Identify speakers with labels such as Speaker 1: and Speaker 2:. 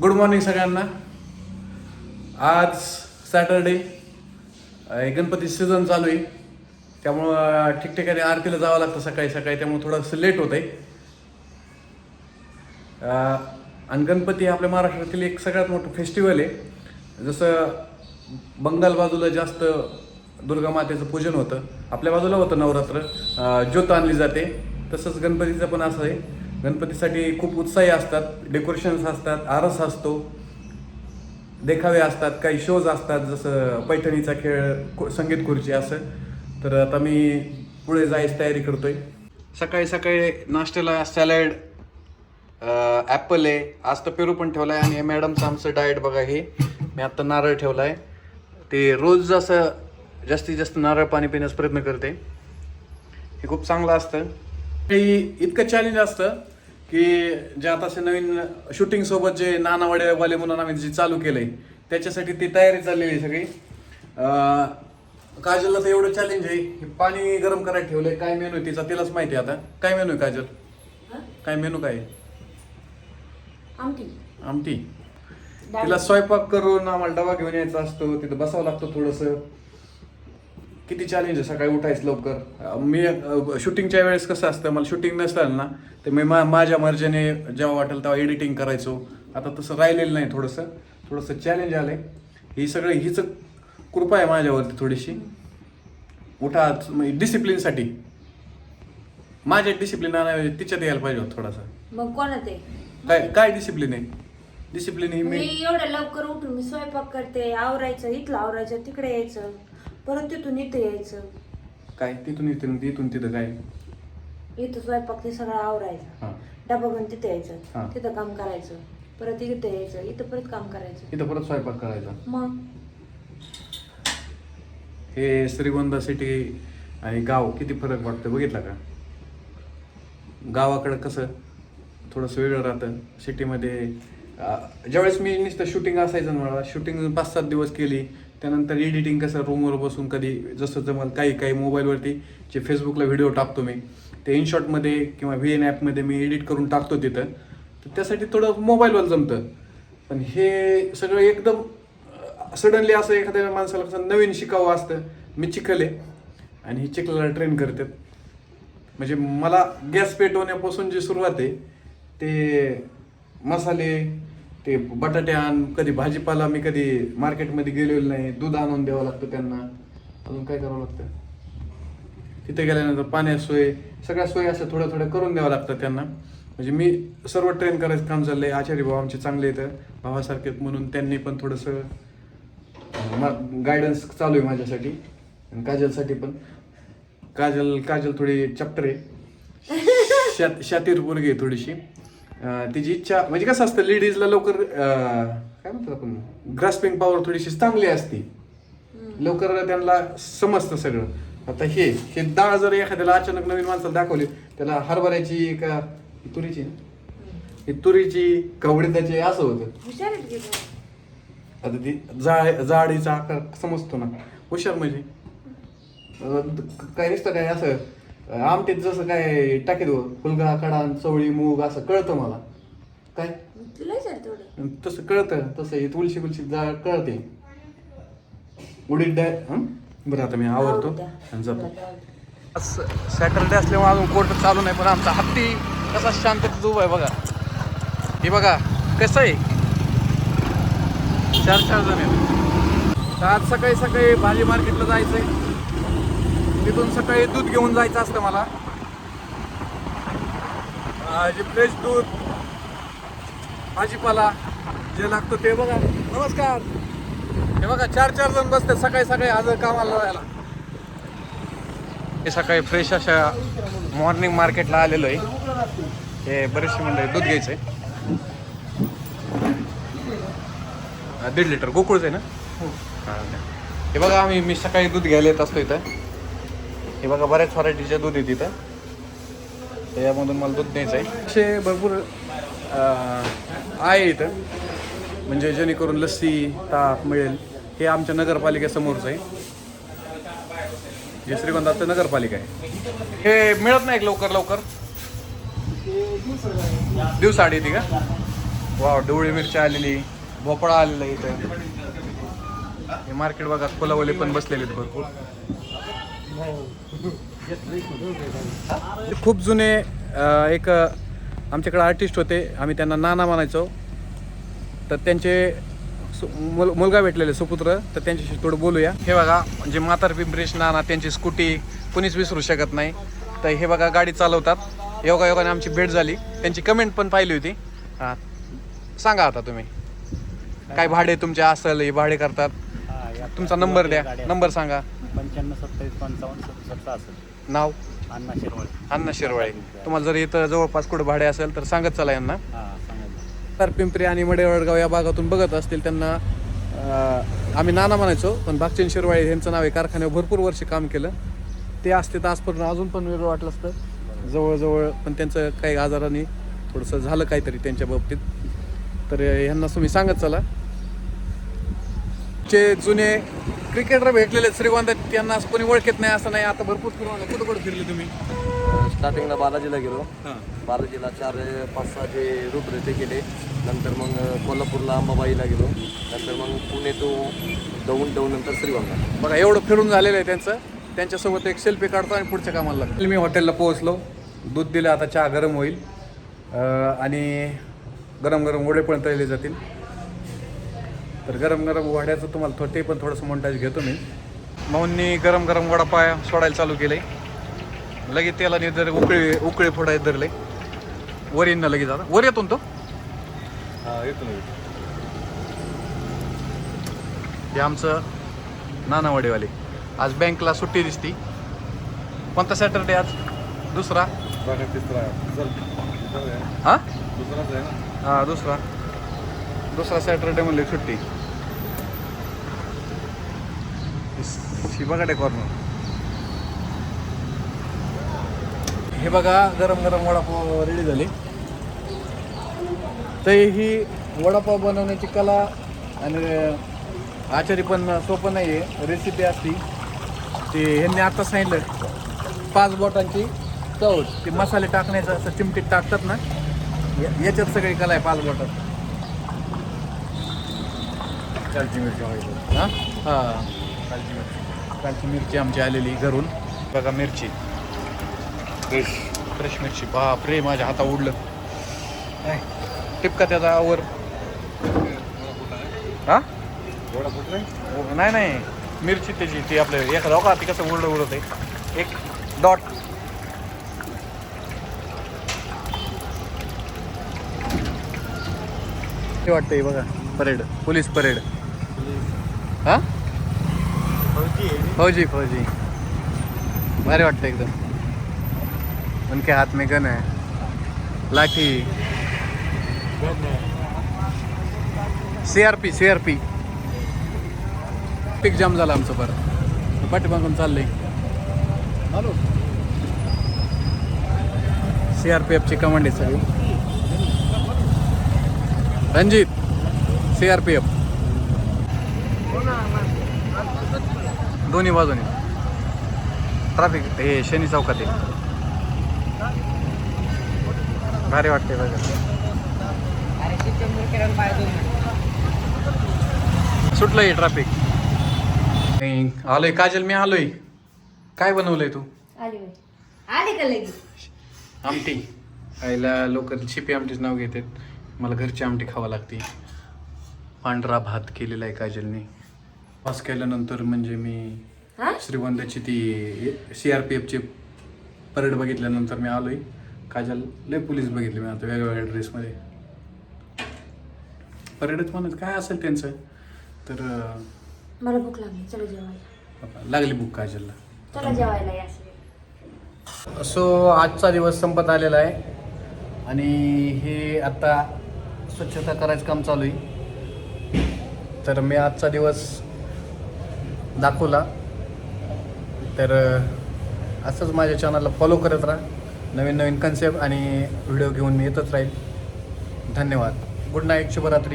Speaker 1: Good morning सगळ्यांना. आज Saturday Ganpati season चालू आहे. त्यामुळं ठिकठिकाणी आरतीला जावं लागतं सकाळी सकाळी त्यामुळं थोडंसं लेट होत आहे आणि गणपती आपल्या महाराष्ट्रातील एक सगळ्यात मोठं फेस्टिवल आहे. जसं बंगाल बाजूला जास्त दुर्गा मातेचं पूजन होतं. आपल्या बाजूला होतं नवरात्र. ज्योत आणली जाते. तसंच गणपतीचं पण असं आहे. गणपतीसाठी खूप उत्साही असतात डेकोरेशन्स असतात आरस असतो. देखावे असतात काही शोज असतात जसं पैठणीचा खेळ संगीत खुर्ची असं. तर आता मी पुढे जायची तयारी करतोय. सकाळी सकाळी नाश्त्याला सॅलड ॲपल आहे. आज तर पेरू पण ठेवला आहे आणि मॅडमचं आमचं डाएट बघा हे. मी आत्ता नारळ ठेवला आहे ते रोज असं जास्तीत जास्त नारळ पाणी पिण्याचा प्रयत्न करते. हे खूप चांगलं असतं. काही इतकं चॅलेंज असतं की जे आता असे नवीन शूटिंग सोबत जे नानावाडेवाले म्हणून आम्ही जे चालू केलंय त्याच्यासाठी ती तयारी चाललेली आहे सगळी अं, काजलला तर एवढं चॅलेंज आहे की पाणी गरम करायला ठेवलंय काय मेनू आहे तिचा तिलाच माहिती आहे आता काय मेनू आहे काजल? काय मेनू काय?
Speaker 2: आमटी
Speaker 1: आमटी. तिला स्वयंपाक करून आम्हाला डबा घेऊन यायचा असतो तिथं बसावं लागतं थोडंसं किती चॅलेंज आहे? सकाळी उठायचं लवकर. मी शूटिंगच्या वेळेस कसं असतं मला शूटिंग नसतं ना तर मी मा माझ्या मर्जीने जेव्हा वाटेल तेव्हा एडिटिंग करायचो. आता तसं राहिलेलं नाही थोडंसं. थोडंसं चॅलेंज आलंय. ही सगळं हीच कृपा आहे माझ्यावरती थोडीशी. उठा डिसिप्लिनसाठी माझ्या डिसिप्लिन तिच्यात यायला पाहिजे होतं थोडासा.
Speaker 2: मग कोणात आहे?
Speaker 1: काय काय डिसिप्लिन आहे? डिसिप्लिन ही
Speaker 2: मी
Speaker 1: मी
Speaker 2: एवढं लवकर उठून मी स्वयंपाक करते आवरायचं इथलं आवरायचं तिकडे यायचं. परत तिथून इथं यायचं.
Speaker 1: काय? तिथून इथून इथून तिथं काय?
Speaker 2: इथं स्वयंपाक ते सगळं आवरायचं.
Speaker 1: हां.
Speaker 2: डबा घेऊन तिथे
Speaker 1: हा.
Speaker 2: यायचं तिथं काम करायचं. परत इथं यायचं. इथं परत काम करायचं.
Speaker 1: इथं परत स्वयंपाक करायचा.
Speaker 2: मग?
Speaker 1: हे श्रीगोंदा सिटी आणि गाव किती फरक वाटतं बघितला का? गावाकडं कसं? थोडंसं वेगळं राहतं. सिटीमध्ये अं, ज्यावेळेस मी नुसतं शूटिंग असायचं ना मला शूटिंग पाच सात दिवस केली. त्यानंतर एडिटिंग कसं रूमवर बसून कधी जसं जमल काही काही मोबाईलवरती जे फेसबुकला व्हिडिओ टाकतो मी ते इनशॉटमध्ये किंवा व्ही एन ॲपमध्ये मी एडिट करून टाकतो तिथं. तर त्यासाठी थोडं मोबाईलवर जमतं. पण हे सगळं एकदम सडनली असं एखाद्या माणसाला कसं नवीन शिकावं असतं. मी चिखले आणि ही चिखलाला ट्रेन करतात. म्हणजे मला गॅस पेटवण्यापासून जी सुरुवात आहे ते मसाले ते बटाटे आण कधी भाजीपाला मी कधी मार्केटमध्ये गेलेलो नाही दूध आणून द्यावं लागतं त्यांना. अजून काय करावं लागतं? तिथे गेल्यानंतर पाण्याची सोय सगळ्या सोयी असं थोडं थोडं करून द्यावं लागतं त्यांना. म्हणजे मी सर्व ट्रेन करायचं काम चाललंय. आचार्य भाऊ आमचे चांगले येतं भावासारखे म्हणून त्यांनी पण थोडंसं गायडन्स चालू आहे माझ्यासाठी आणि काजलसाठी पण. काजल काजल थोडी चॅप्टर आहे. शात शातीर पोरगी आहे थोडीशी. तिची इच्छा म्हणजे कसं असतं लेडीजला लवकर काय म्हणतात आपण ग्रास्पिंग पॉवर थोडीशी चांगली असते. लवकर त्यांना समजतं सगळं. आता हे हे डाळ जर एखाद्याला अचानक नवीन माणसाला दाखवली त्याला हरभऱ्याची का तुरीची? ही तुरीची का उडीदाची असं होतं? आता ती जाळ जाळीचा आकार समजतो ना. हुशार म्हणजे? काय नुसतं काय असं. आमटीत जसं काय टाकीत फुलगा कडा चवळी मूग असं कळतं मला. काय?
Speaker 2: सर थोडं
Speaker 1: तसं कळतं तसं हे तुळशी कुलशी जाळ कळते. उडीद डाळ हं? बरं आता मी आवडतो. आणि जातो. सॅटरडे असल्यामुळे अजून कोर्ट चालू नाही पण आमचा हत्ती कसा शांततेत उभा आहे बघा. हे बघा कसं आहे? चार चार जण आहेत. तर आज सकाळी सकाळी भाजी मार्केटला जायचंय. तिथून सकाळी दूध घेऊन जायचं असतं मला. जे फ्रेश दूध भाजीपाला जे लागतं ते बघा. नमस्कार. हे बघा चार चार जण बसतात सकाळी सकाळी आज कामाला जायला हे सकाळी फ्रेश अशा मॉर्निंग मार्केटला आलेलो आहे. हे बरेचसे मंडळी दूध घ्यायचं. आहे दीड लिटर गोकुळच आहे ना? हां हे बघा आम्ही मी सकाळी दूध घ्यायला येत असतो इथं. हे बघा बऱ्याच व्हरायटीचे दूध आहे तिथं त्यामधून मला दूध द्यायचं आहे असे भरपूर आहे इथं. म्हणजे जेणेकरून लस्सी ताक मिळेल हे आमच्या नगरपालिकेसमोरच आहे. जे श्रीगोंदाचं नगरपालिका आहे. हे मिळत नाही लवकर लवकर? दिवसाआड येते का? वाव डोळी मिरची आलेली भोपळा आलेला इथं. हे मार्केट बघा कोलावले पण बसलेले आहेत भरपूर. खूप जुने एक आमच्याकडे आर्टिस्ट होते. आम्ही त्यांना नाना म्हणायचो. तर त्यांचे मुल मुलगा भेटलेले सुपुत्र. तर त्यांच्याशी थोडं बोलूया. हे बघा म्हणजे म्हातार पिंपरेश नाना त्यांची स्कूटी कुणीच विसरू शकत नाही. तर हे बघा गाडी चालवतात. योगा योगाने आमची भेट झाली. त्यांची कमेंट पण पाहिली होती. हां. सांगा आता तुम्ही. काय भाडे तुमचे असेल हे भाडे करतात. तुमचा नंबर द्या. नंबर सांगा.
Speaker 3: पंच्याण्णव सत्तावीस पंचावन्न सदुसष्ट असेल
Speaker 1: नाव?
Speaker 3: अण्णा शिरवाळे.
Speaker 1: अण्णा शिरवाळे. तुम्हाला जर इथं जवळपास कुठं भाडे असेल तर सांगत चला यांना.
Speaker 3: हा
Speaker 1: तर पिंपरी आणि मडेवडगाव या भागातून बघत असतील त्यांना अं, आम्ही नाना म्हणायचो पण भागचंद शिरवाळे यांचं नाव आहे. कारखान्यावर भरपूर वर्ष काम केलं. ते असते तर आजपर्यंत अजून पण वेगळं वाटलं असतं. जवळजवळ पण त्यांचं काही आजाराने थोडंसं झालं काहीतरी त्यांच्या बाबतीत. तर ह्यांना तुम्ही सांगत चला. जे जुने क्रिकेटर भेटलेले श्रीगोंदा त्यांना कोणी ओळखत नाही असं नाही. आता भरपूर फिरवलं कुठं कुठं फिरले तुम्ही?
Speaker 4: स्टार्टिंगला बालाजीला गेलो.
Speaker 1: हां.
Speaker 4: बालाजीला चार पाच सहा जे ते केले. नंतर मग कोल्हापूरला अंबाबाईला गेलो. नंतर मग पुणे तो दौंड दौंड नंतर श्रीगोंदा
Speaker 1: बघा एवढं फिरून झालेलं आहे त्यांचं. त्यांच्यासोबत एक सेल्फी काढतो आणि पुढच्या कामाला लागतो. मी हॉटेलला पोहोचलो. दूध दिलं आता चहा गरम होईल. आणि गरम गरम वडे पण तळले जातील. तर गरम गरम वड्याचं तुम्हाला थो ते पण थोडंसं मोंटाज घेतो मी. माऊंनी गरम गरम वडापाय सोडायला चालू केलंय. लगेच त्याला जर उकळी उकळी फोडायला धरले वर येईन ना लगेच आता. वर येतो ना तो? हे आमचं नानावाडेवाले आज बँकला सुट्टी दिसती. कोणता सॅटरडे आज? दुसरा? हा? हा दुसरा. दुसरा सॅटरडे म्हणले सुट्टी. शिबागाडे कॉर्नर हे बघा गरम गरम वडापाव रेडी झाले. तरी ही वडापाव बनवण्याची कला आणि आचारी पण सोपं नाही आहे रेसिपी असती. ते ह्यांनी आता सांगितलं. पाच बोटांची चव ते मसाले टाकण्याचं असं चिमटीत टाकतात ना. या- याच्यात सगळी कला आहे पाच बोटात. कालची मिरची हां? हां. कालची मिरची. कालची मिरची आमची आलेली घरून. बघा मिरची. फ्रेश फ्रेश मिरची. बाप रे माझ्या हाता उडलं. काय? टिपका त्याचा आवर? हा? हो, नाही नाही. मिरची त्याची ती आपल्या एखादा का ती कसं उरडं उडत आहे. एक डॉट. वाटतंय बघा परेड. Police parade. हा? फौजी फौजी भारी वाटतं एकदम. उनके हाथ में गन है. लाठी. सीआरपी सीआरपी पीक जाम झालं आमचं बरं पाठीमागून चाललंय. सीआरपीएफची कमांड आहे सगळी. रणजित सीआरपीएफ दोन्ही बाजूने. ट्रॅफिक हे शनी चौकात आहे. भारी वाटते बघा. सुटलंय ट्रॅफिक आलोय काजल मी आलोय. काय बनवलंय तू? आमटी. आईला लोक शिपी आमटीच नाव घेतात. मला घरची आमटी खावा लागते. पांढरा भात केलेला आहे काजलने. पास केल्यानंतर म्हणजे मी
Speaker 2: हा?
Speaker 1: श्रीगोंद्याची ती सी आर पी एफची परेड बघितल्यानंतर मी आलोय. काजल लय पोलीस बघितले मी आता वेगवेगळ्या ड्रेसमध्ये परेडच म्हणत काय असेल त्यांचं? तर अं,
Speaker 2: मला भूक लागली. चला जेवायला.
Speaker 1: लागली बुक काजलला.
Speaker 2: चला जेवायला या सगळे.
Speaker 1: सो आजचा दिवस संपत आलेला आहे. आणि हे आता स्वच्छता करायचं काम चालू आहे. तर मी आजचा दिवस दाखवला. तर असंच माझ्या चॅनलला फॉलो करत राहा. नवीन नवीन कन्सेप्ट आणि व्हिडिओ घेऊन मी येतच राहील. धन्यवाद. गुड नाईट शुभरात्री.